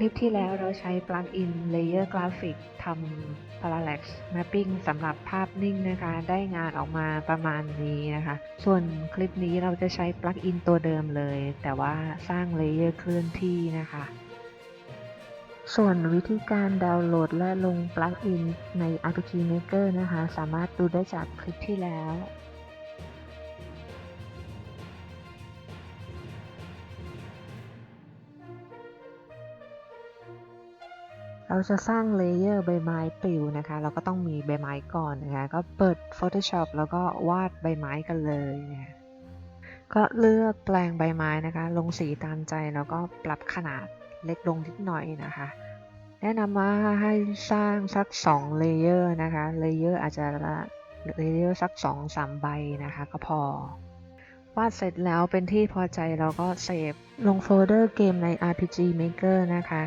ลิปที่แล้วเราใช้ปลั๊กอิน Layer Graphic ทำ Parallax Mapping สำหรับภาพนิ่งนะคะ ได้งานออกมาประมาณนี้นะคะ ส่วนคลิปนี้เราจะใช้ปลั๊กอินตัวเดิมเลย แต่ว่าสร้างเลเยอร์เคลื่อนที่นะคะ ส่วนวิธีการดาวน์โหลดและลงปลั๊กอินใน RPG Maker นะคะ สามารถดูได้จากคลิปที่แล้ว เราจะสร้างเลเยอร์ใบไม้ปลิวนะคะ เราก็ต้องมีใบไม้ก่อนนะคะ ก็เปิด Photoshop แล้วก็วาดใบไม้กันเลยนะะก็เลือกแปลงใบไม้นะคะ ลงสีตามใจแล้วก็ปรับขนาดเล็กลงนิดหน่อยนะคะ แนะนำว่าให้สร้างสัก2เลเยอร์นะคะ เลเยอร์อาจจะเลเยอร์สัก2-3ใบนะคะ ก็พอวาดเสร็จแล้วเป็นที่พอใจเราก็เซฟลงโฟลเดอร์เกมใน RPG Maker นะคะ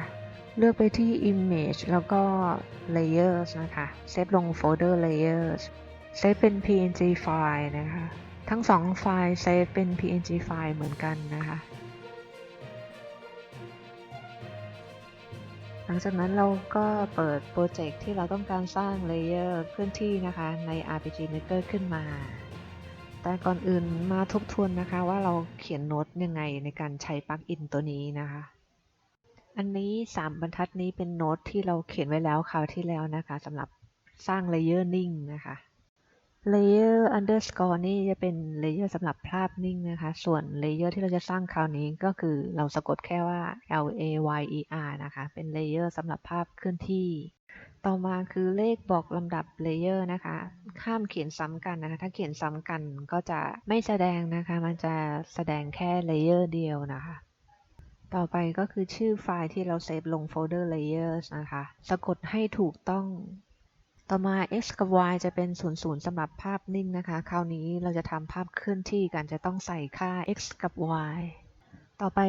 เลือกไปที่ Image แล้วก็ Layers นะคะ เซฟลงโฟลเดอร์ Layers เซฟเป็น PNG ไฟล์นะคะ ทั้งสองไฟล์เซฟเป็น PNG ไฟล์เหมือนกันนะคะ หลังจากนั้นเราก็เปิดโปรเจกต์ที่เราต้องการสร้างเลเยอร์เคลื่อนที่นะคะใน RPG Maker ขึ้นมา แต่ก่อนอื่นมาทบทวนนะคะว่าเราเขียนโน้ตยังไงในการใช้ปลั๊กอินตัวนี้นะคะ อันนี้3บรรทัดนี้เป็นโน้ตที่เราเขียนไว้แล้วคราวที่แล้วนะคะสำหรับสร้างเลเยอร์นิ่งนะคะ layer underscore นี่จะเป็นเลเยอร์สำหรับภาพนิ่งนะคะ ส่วนเลเยอร์ที่เราจะสร้างคราวนี้ก็คือเราสะกดแค่ว่า L A Y E R นะคะ เป็นเลเยอร์สำหรับภาพเคลื่อนที่ ต่อมาคือเลขบอกลำดับเลเยอร์นะคะห้ามเขียนซ้ำกันนะคะ ถ้าเขียนซ้ำกันก็จะไม่แสดงนะคะ มันจะแสดงแค่เลเยอร์เดียวนะคะ ต่อไปก็คือชื่อไฟล์ที่เราเซฟลงโฟลเดอร์ layers นะคะ สะกดให้ถูกต้อง ต่อมา x กับ y จะเป็น 00สำหรับภาพนิ่งนะคะ คราวนี้เราจะทำภาพเคลื่อนที่กันจะต้องใส่ค่า x กับ y ต่อไป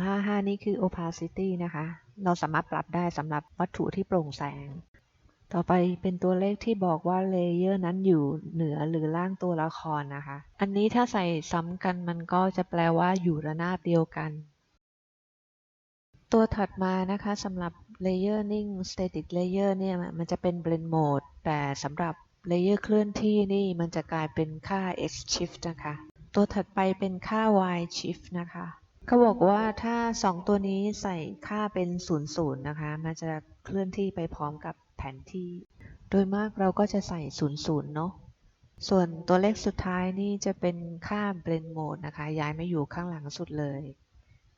255 นี่คือ opacity นะคะ เราสามารถปรับได้สำหรับวัตถุที่โปร่งแสง ต่อไปเป็นตัวเลขที่บอกว่าเลเยอร์นั้นอยู่เหนือหรือล่างตัวละครนะคะ อันนี้ถ้าใส่ซ้ำกันมันก็จะแปลว่าอยู่ระนาบเดียวกัน ตัวถัดมานะคะสำหรับ Layer นิ่ง Static Layer เนี่ยมันจะเป็น Blend Mode แต่สำหรับ Layer เคลื่อนที่นี่มันจะกลายเป็นค่า X Shift นะคะ ตัวถัดไปเป็นค่า Y Shift นะคะเขาบอกว่าถ้า 2 ตัวนี้ใส่ค่าเป็น 00 นะคะ มันจะเคลื่อนที่ไปพร้อมกับแผนที่ โดยมากเราก็จะใส่ 00 เนาะส่วนตัวเลขสุดท้ายนี่จะเป็นค่า Blend Mode นะคะ ย้ายมาอยู่ข้างหลังสุดเลย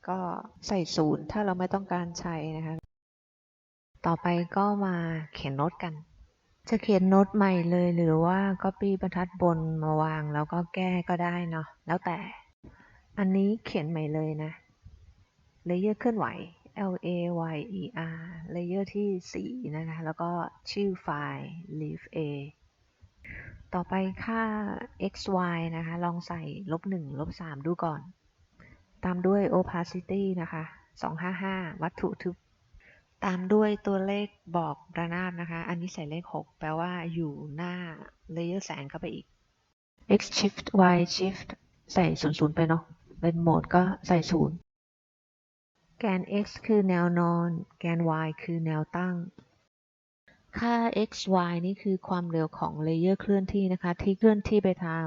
ก็ใส่ศูนย์ถ้าเราไม่ต้องการใช้นะคะ ต่อไปก็มาเขียนโน้ตกัน จะเขียนโน้ตใหม่เลยหรือว่า Copy บรรทัดบนมาวางแล้วก็แก้ก็ได้เนาะแล้วแต่ อันนี้เขียนใหม่เลยนะ Layer เคลื่อนไหว L A Y E R Layer ที่ 4 นะคะ แล้วก็ชื่อไฟล์ leaf a ต่อไปค่า x y นะคะ ลองใส่ลบ1ลบ3ดูก่อน ตามด้วย opacity นะคะ 255 วัตถุทึบ ตามด้วยตัวเลขบอกระนาบนะคะ อันนี้ใส่เลข 6 แปลว่าอยู่หน้า layer แสงเข้าไปอีก x shift y shift ใส่ 00 ไปเนาะ เป็นโหมดก็ใส่ 0 แกน x คือแนวนอน แกน y คือแนวตั้ง ค่า x y นี่คือความเร็วของเลเยอร์เคลื่อนที่นะคะ ที่เคลื่อนที่ไปทาง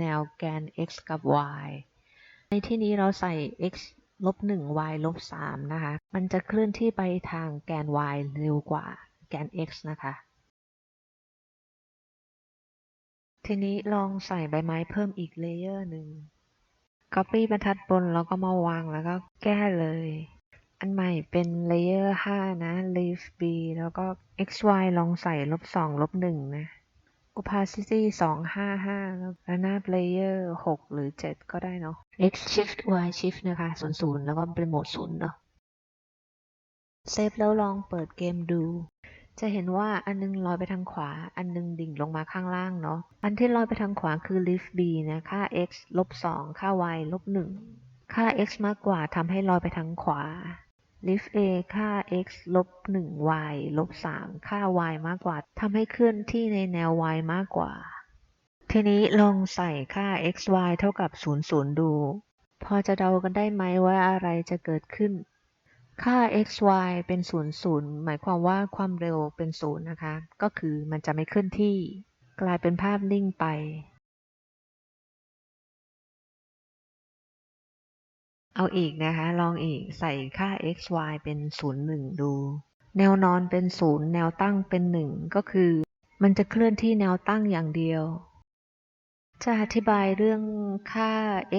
แนวแกน x กับ y ใน ที่นี้เราใส่ x ลบ1 y ลบ3นะคะ มันจะเคลื่อนที่ไปทางแกน y เร็วกว่าแกน x นะคะ ทีนี้ลองใส่ใบไม้เพิ่มอีกเลเยอร์หนึ่ง Copy บรรทัดบนแล้วก็มาวางแล้วก็แก้เลย อันใหม่เป็นเลเยอร์5นะ leaf b แล้วก็ x y ลองใส่ลบ2ลบ1นะ opacity 255 แล้วระนาบ layer 6 หรือ 7 ก็ได้เนาะ x shift y shift นะคะ 00 แล้วก็เป็นโหมด0เนาะเซฟแล้วลองเปิดเกมดู จะเห็นว่าอันนึงลอยไปทางขวา อันนึงดิ่งลงมาข้างล่างเนาะ อันที่ลอยไปทางขวาคือ lift b นะ ค่า x ลบ2ค่า y ลบ1ค่า x มากกว่าทำให้ลอยไปทางขวา lift a ค่า x ลบ 1 y ลบ 3 ค่า y มากกว่าทำให้เคลื่อนที่ในแนว y มากกว่า ทีนี้ลองใส่ค่า x y เท่ากับ 00 ดู พอจะเดากันได้ไหมว่าอะไรจะเกิดขึ้น ค่า x y เป็นศูนย์ศูนย์หมายความว่าความเร็วเป็นศูนย์นะคะ ก็คือมันจะไม่เคลื่อนที่ กลายเป็นภาพนิ่งไป เอาอีกนะคะ ลองอีกใส่ค่า x y เป็นศูนย์หนึ่งดู แนวนอนเป็นศูนย์แนวตั้งเป็นหนึ่งก็คือ มันจะเคลื่อนที่แนวตั้งอย่างเดียว จะอธิบายเรื่องค่า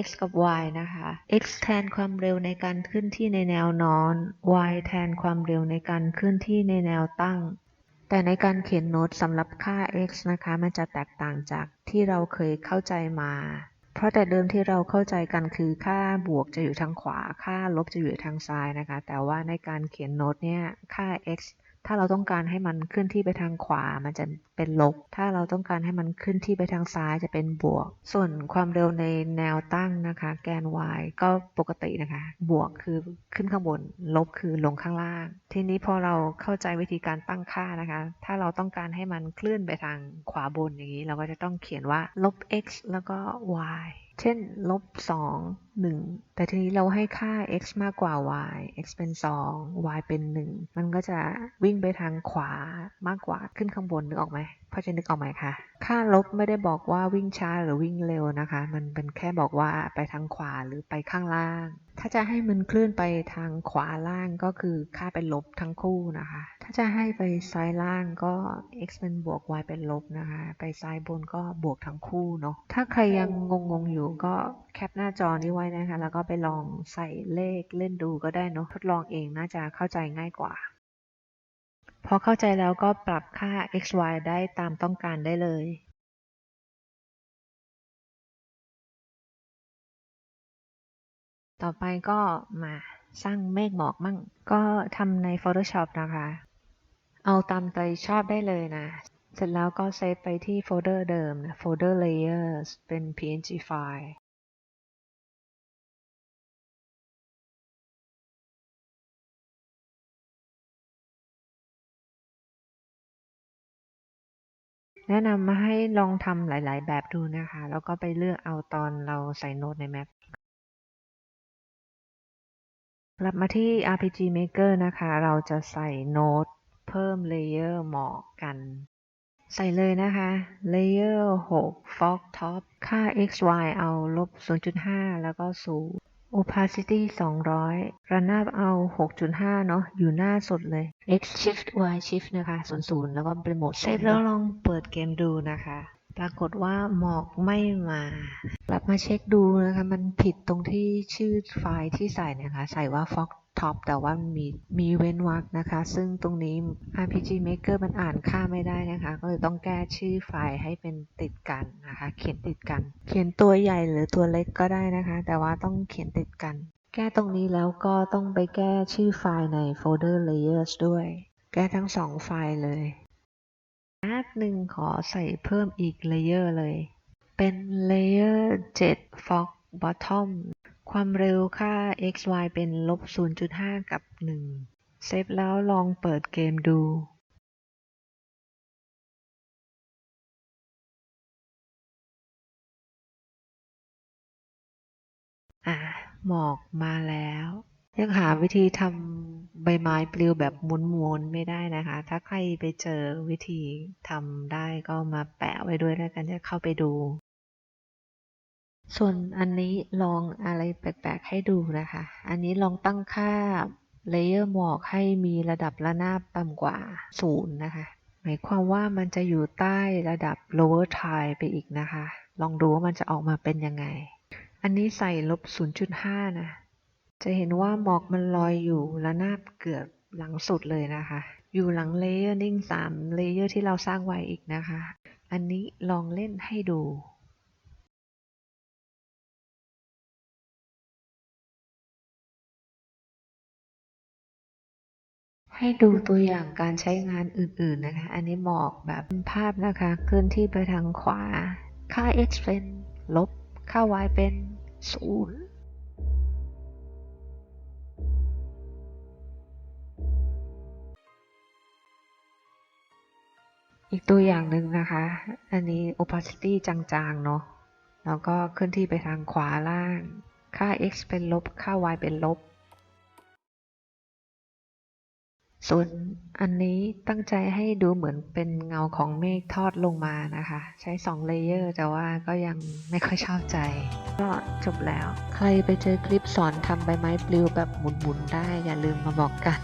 x กับ y นะคะ x แทนความเร็วในการเคลื่อนที่ในแนวนอน y แทนความเร็วในการเคลื่อนที่ในแนวตั้ง แต่ในการเขียนโน้ตสำหรับค่า x นะคะ มันจะแตกต่างจากที่เราเคยเข้าใจมา เพราะแต่เดิมที่เราเข้าใจกันคือค่าบวกจะอยู่ทางขวา ค่าลบจะอยู่ทางซ้ายนะคะ แต่ว่าในการเขียนโน้ตเนี่ย ค่า x ถ้าเราต้องการให้มันเคลื่อนที่ไปทางขวา มันจะเป็นลบ ถ้าเราต้องการให้มันเคลื่อนที่ไปทางซ้ายจะเป็นบวก ส่วนความเร็วในแนวตั้งนะคะ แกน y ก็ปกตินะคะ บวกคือขึ้นข้างบน ลบคือลงข้างล่าง ทีนี้พอเราเข้าใจวิธีการตั้งค่านะคะ ถ้าเราต้องการให้มันเคลื่อนไปทางขวาบนอย่างนี้ เราก็จะต้องเขียนว่าลบ x แล้วก็ y เช่นลบ2 1 แต่ทีนี้เราให้ค่า x มากกว่า y x เป็น 2 y เป็น 1 มันก็จะวิ่งไปทางขวามากกว่าขึ้นข้างบนนึกออกไหมพอจะนึกออกไหมคะ ค่าลบไม่ได้บอกว่าวิ่งช้าหรือวิ่งเร็วนะคะ มันเป็นแค่บอกว่าไปทางขวาหรือไปข้างล่าง ถ้าจะให้มันเคลื่อนไปทางขวาล่างก็คือค่าเป็นลบทั้งคู่นะคะ ถ้าจะให้ไปซ้ายล่างก็ x เป็นบวก y เป็นลบนะคะ ไปซ้ายบนก็บวกทั้งคู่เนาะ ถ้าใครยังงงๆอยู่ก็แคปหน้าจอนี้ไว้นะคะ แล้วก็ไปลองใส่เลขเล่นดูก็ได้เนาะทดลองเองน่าจะเข้าใจง่ายกว่า พอเข้าใจแล้วก็ปรับค่า x y ได้ตามต้องการได้เลยต่อไปก็มาสร้างเมฆหมอกมั่ง ก็ทำใน Photoshop นะคะ เอาตามใจชอบได้เลยนะ เสร็จแล้วก็เซฟไปที่โฟลเดอร์เดิมนะ โฟลเดอร์ layers เป็น png ไแนะนำมาให้ลองทำหลาย ๆ แบบดูนะคะ แล้วก็ไปเลือกเอาตอนเราใส่โน้ตในแมปกลับมาที่ RPG Maker นะคะ เราจะใส่โน้ตเพิ่มเลเยอร์หมอกกัน ใส่เลยนะคะ Layer 6 Fog Top ค่า XY เอาลบ 0.5 แล้วก็0 Opacity 200 ระนาบเอา 6.5 เนาะอยู่หน้าสุดเลย X Shift Y Shift นะคะ00แล้วก็เป็นโหมดเซฟแล้วลองเปิดเกมดูนะคะ ปรากฏว่าหมอกไม่มากลับมาเช็คดูนะคะ มันผิดตรงที่ชื่อไฟล์ที่ใส่นะคะ ใส่ว่า Fog Top แต่ว่ามีมีเว้นวรรคนะคะ ซึ่งตรงนี้ RPG Maker มันอ่านค่าไม่ได้นะคะ ก็เลยต้องแก้ชื่อไฟล์ให้เป็นติดกันนะคะ เขียนติดกัน เขียนตัวใหญ่หรือตัวเล็กก็ได้นะคะ แต่ว่าต้องเขียนติดกัน แก้ตรงนี้แล้วก็ต้องไปแก้ชื่อไฟล์ในโฟลเดอร์ layers ด้วย แก้ทั้งสองไฟล์เลยนัดหนึ่งขอใส่เพิ่มอีก layer เลย เป็น layer 7 fog bottom ความเร็วค่า x y เป็นลบ 0.5 กับ 1 เซฟแล้วลองเปิดเกมดู อะ หมอกมาแล้ว ยังหาวิธีทำใบไม้ปลิวแบบม้วนๆไม่ได้นะคะ ถ้าใครไปเจอวิธีทำได้ก็มาแปะไว้ด้วยแล้วกันจะเข้าไปดู ส่วนอันนี้ลองอะไรแปลกๆให้ดูนะคะ อันนี้ลองตั้งค่าเลเยอร์หมอกให้มีระดับระนาบต่ำกว่าศูนย์นะคะ หมายความว่ามันจะอยู่ใต้ระดับ lower tide ไปอีกนะคะ ลองดูว่ามันจะออกมาเป็นยังไง อันนี้ใส่ลบ 0.5 นะ จะเห็นว่าหมอกมันลอยอยู่ระนาบเกือบหลังสุดเลยนะคะ อยู่หลังเลเยอร์นิ่ง3เลเยอร์ที่เราสร้างไว้อีกนะคะ อันนี้ลองเล่นให้ดู ให้ดูตัวอย่างการใช้งานอื่นๆนะคะ อันนี้หมอกแบบภาพนะคะเคลื่อนที่ไปทางขวา ค่า x เป็นลบ ค่า y เป็นศูนย์อีกตัวอย่างหนึ่งนะคะ อันนี้ opacity จางๆ เนาะ แล้วก็เคลื่อนที่ไปทางขวาล่าง ค่า x เป็นลบ ค่า y เป็นลบ ส่วนอันนี้ตั้งใจให้ดูเหมือนเป็นเงาของเมฆทอดลงมานะคะ ใช้2เลเยอร์แต่ว่าก็ยังไม่ค่อยชอบใจ ก็จบแล้ว ใครไปเจอคลิปสอนทำใบไม้ปลิวแบบหมุนๆได้อย่าลืมมาบอกกัน